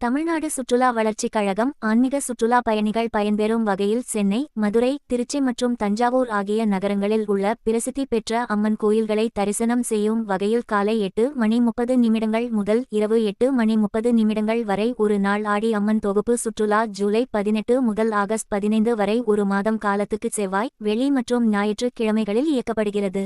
தமிழ்நாடு சுற்றுலா வளர்ச்சிக் கழகம் ஆன்மீக சுற்றுலா பயணிகள் பயன்பெறும் வகையில் சென்னை மதுரை திருச்சி மற்றும் தஞ்சாவூர் ஆகிய நகரங்களில் உள்ள பிரசித்தி பெற்ற அம்மன் கோயில்களை தரிசனம் செய்யும் வகையில் காலை எட்டு மணி முப்பது நிமிடங்கள் முதல் இரவு எட்டு மணி முப்பது நிமிடங்கள் வரை ஒரு நாள் ஆடி அம்மன் தொகுப்பு சுற்றுலா ஜூலை பதினெட்டு முதல் ஆகஸ்ட் பதினைந்து வரை ஒரு மாதம் காலத்துக்கு செவ்வாய் வெள்ளி மற்றும் ஞாயிற்றுக் கிழமைகளில் இயக்கப்படுகிறது.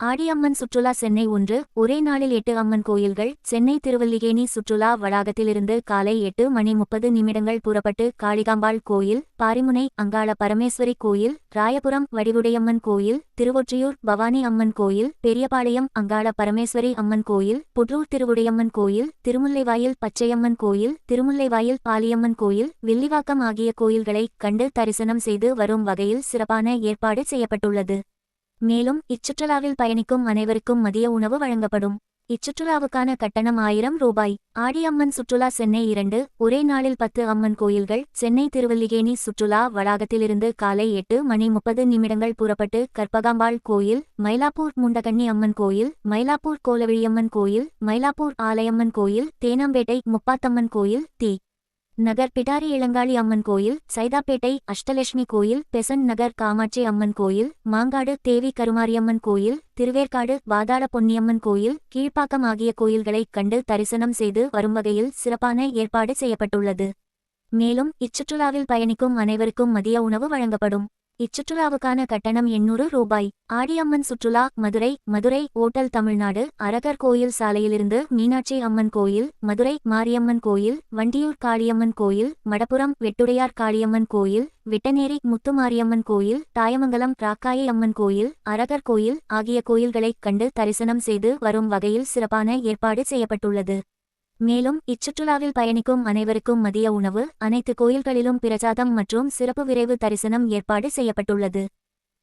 ஆடியம்மன் சுற்றுலா சென்னை ஒன்று ஒரே நாளில் எட்டு அம்மன் கோயில்கள் சென்னை திருவல்லிகேணி சுற்றுலா வளாகத்திலிருந்து காலை எட்டு மணி முப்பது நிமிடங்கள் புறப்பட்டு காளிகாம்பாள் கோயில் பாரிமுனை அங்காள பரமேஸ்வரி கோயில் ராயபுரம் வடிவுடையம்மன் கோயில் திருவொற்றியூர் பவானி அம்மன் கோயில் பெரியபாளையம் அங்காள பரமேஸ்வரி அம்மன் கோயில் புற்றூர் திருவுடையம்மன் கோயில் திருமுல்லைவாயில் பச்சையம்மன் கோயில் திருமுல்லைவாயில் பாலியம்மன் கோயில் வில்லிவாக்கம் ஆகிய கோயில்களை கண்டு தரிசனம் செய்து வரும் வகையில் சிறப்பான ஏற்பாடு செய்யப்பட்டுள்ளது. மேலும் இச்சுற்றுலாவில் பயணிக்கும் அனைவருக்கும் மதிய உணவு வழங்கப்படும். இச்சுற்றுலாவுக்கான கட்டணம் ஆயிரம் ரூபாய். ஆடியம்மன் சுற்றுலா சென்னை இரண்டு ஒரே நாளில் பத்து அம்மன் கோயில்கள் சென்னை திருவல்லிகேணி சுற்றுலா வளாகத்திலிருந்து காலை எட்டு மணி முப்பது நிமிடங்கள் புறப்பட்டு கற்பகாம்பாள் கோயில் மயிலாப்பூர் முண்டகண்ணி அம்மன் கோயில் மயிலாப்பூர் கோலவிழியம்மன் கோயில் மயிலாப்பூர் ஆலயம்மன் கோயில் தேனாம்பேட்டை முப்பாத்தம்மன் கோயில் தி. நகர் பிடாரி இளங்காளி அம்மன் கோயில் சைதாப்பேட்டை அஷ்டலட்சுமி கோயில் பெசன்ட் நகர் காமாட்சி அம்மன் கோயில் மாங்காடு தேவி கருமாரியம்மன் கோயில் திருவேற்காடு வாதாள பொன்னியம்மன் கோயில் கீழ்ப்பாக்கம் ஆகிய கோயில்களைக் கண்டு தரிசனம் செய்து வரும் வகையில் சிறப்பான ஏற்பாடு செய்யப்பட்டுள்ளது. மேலும் இச்சுற்றுலாவில் பயணிக்கும் அனைவருக்கும் மதிய உணவு வழங்கப்படும். இச்சுற்றுலாவுக்கான கட்டணம் எண்ணூறு ரூபாய். ஆடியம்மன் சுற்றுலா மதுரை மதுரை ஓட்டல் தமிழ்நாடு அரகர் கோயில் சாலையிலிருந்து மீனாட்சி அம்மன் கோயில் மதுரை மாரியம்மன் கோயில் வண்டியூர் காளியம்மன் கோயில் மடப்புரம் வெட்டுடையார் காளியம்மன் கோயில் விட்டநேரி முத்துமாரியம்மன் கோயில் தாயமங்கலம் ராக்காயி அம்மன் கோயில் அரகர் கோயில் ஆகிய கோயில்களைக் கண்டு தரிசனம் செய்து வரும் வகையில் சிறப்பான ஏற்பாடு செய்யப்பட்டுள்ளது. மேலும் இச்சுற்றுலாவில் பயணிக்கும் அனைவருக்கும் மதிய உணவு அனைத்து கோயில்களிலும் பிரசாதம் மற்றும் சிறப்பு விரைவு தரிசனம் ஏற்பாடு செய்யப்பட்டுள்ளது.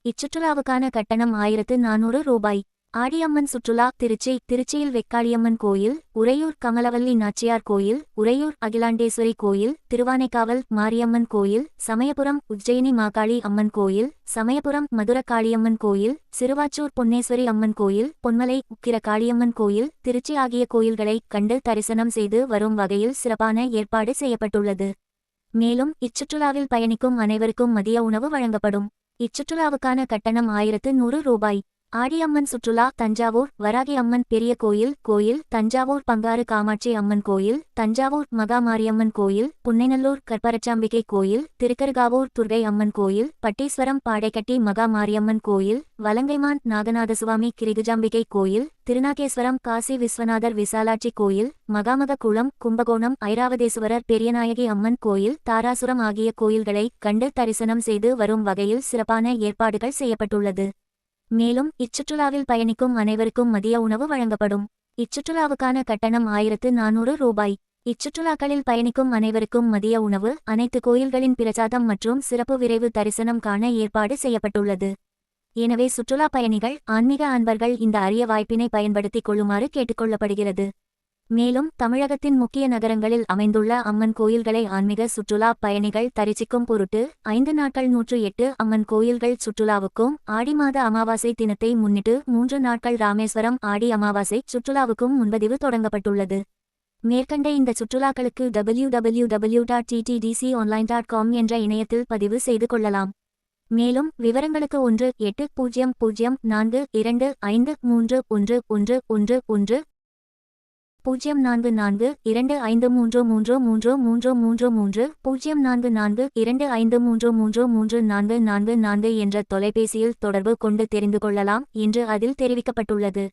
இச்சுற்றுலாவுக்கான கட்டணம் ஆயிரத்து நானூறு ரூபாய். ஆடியம்மன் சுற்றுலா திருச்சி திருச்சியில் வெக்காளியம்மன் கோயில் உறையூர் கமலவல்லி நாச்சியார் கோயில் உறையூர் அகிலாண்டேஸ்வரி கோயில் திருவானைக்காவல் மாரியம்மன் கோயில் சமயபுரம் உஜ்ஜயினி மாகாளி அம்மன் கோயில் சமயபுரம் மதுர காளியம்மன் கோயில் சிறுவாச்சூர் பொன்னேஸ்வரி அம்மன் கோயில் பொன்மலை உக்கிர காளியம்மன் கோயில் திருச்சி ஆகிய கோயில்களை கண்டு தரிசனம் செய்து வரும் வகையில் சிறப்பான ஏற்பாடு செய்யப்பட்டுள்ளது. மேலும் இச்சுற்றுலாவில் பயணிக்கும் அனைவருக்கும் மதிய உணவு வழங்கப்படும். இச்சுற்றுலாவுக்கான கட்டணம் ஆயிரத்து நூறு ரூபாய். ஆடியம்மன் சுற்றுலா தஞ்சாவூர் வராகி அம்மன் பெரிய கோயில் கோயில் தஞ்சாவூர் பங்காறு காமாட்சி அம்மன் கோயில் தஞ்சாவூர் மகாமாரியம்மன் கோயில் புன்னைநல்லூர் கற்பரச்சாம்பிகை கோயில் திருக்கருகாவூர் துர்கை அம்மன் கோயில் பட்டீஸ்வரம் பாடைக்கட்டி மகாமாரியம்மன் கோயில் வலங்கைமான் நாகநாதசுவாமி கிரிகுஜாம்பிகை கோயில் திருநாகேஸ்வரம் காசி விஸ்வநாதர் விசாலாட்சி கோயில் மகாமக குளம் கும்பகோணம் ஐராவதேஸ்வரர் பெரியநாயகி அம்மன் கோயில் தாராசுரம் ஆகிய கோயில்களை கண்டு தரிசனம் செய்து வரும் வகையில் சிறப்பான ஏற்பாடுகள் செய்யப்பட்டுள்ளது. மேலும் இச்சுற்றுலாவில் பயணிக்கும் அனைவருக்கும் மதிய உணவு வழங்கப்படும். இச்சுற்றுலாவுக்கான கட்டணம் ஆயிரத்து நானூறு ரூபாய். இச்சுற்றுலாக்களில் பயணிக்கும் அனைவருக்கும் மதிய உணவு அனைத்து கோயில்களின் பிரசாதம் மற்றும் சிறப்பு விரைவு தரிசனம் காண ஏற்பாடு செய்யப்பட்டுள்ளது. எனவே சுற்றுலா பயணிகள் ஆன்மீக அன்பர்கள் இந்த அரிய வாய்ப்பினை பயன்படுத்திக் கொள்ளுமாறு கேட்டுக்கொள்ளப்படுகிறது மேலும் தமிழகத்தின் முக்கிய நகரங்களில் அமைந்துள்ள அம்மன் கோயில்களை ஆன்மீக சுற்றுலா பயணிகள் தரிசிக்கும் பொருட்டு ஐந்து நாட்கள் நூற்று எட்டு அம்மன் கோயில்கள் சுற்றுலாவுக்கும் ஆடி மாத அமாவாசை தினத்தை முன்னிட்டு மூன்று நாட்கள் ராமேஸ்வரம் ஆடி அமாவாசை சுற்றுலாவுக்கும் முன்பதிவு தொடங்கப்பட்டுள்ளது. மேற்கண்ட இந்த சுற்றுலாக்களுக்கு W W W dot TTDC online dot com என்ற இணையத்தில் பதிவு செய்து கொள்ளலாம். மேலும் விவரங்களுக்கு ஒன்று எட்டு பூஜ்ஜியம் பூஜ்ஜியம் நான்கு இரண்டு ஐந்து மூன்று ஒன்று ஒன்று ஒன்று ஒன்று பூஜ்ஜியம் நான்கு நான்கு இரண்டு ஐந்து மூன்று மூன்று மூன்று மூன்று மூன்று மூன்று பூஜ்ஜியம் நான்கு நான்கு இரண்டு ஐந்து மூன்று மூன்று மூன்று நான்கு நான்கு நான்கு என்ற தொலைபேசியில் தொடர்பு கொண்டு தெரிந்து கொள்ளலாம் என்று அதில் தெரிவிக்கப்பட்டுள்ளது.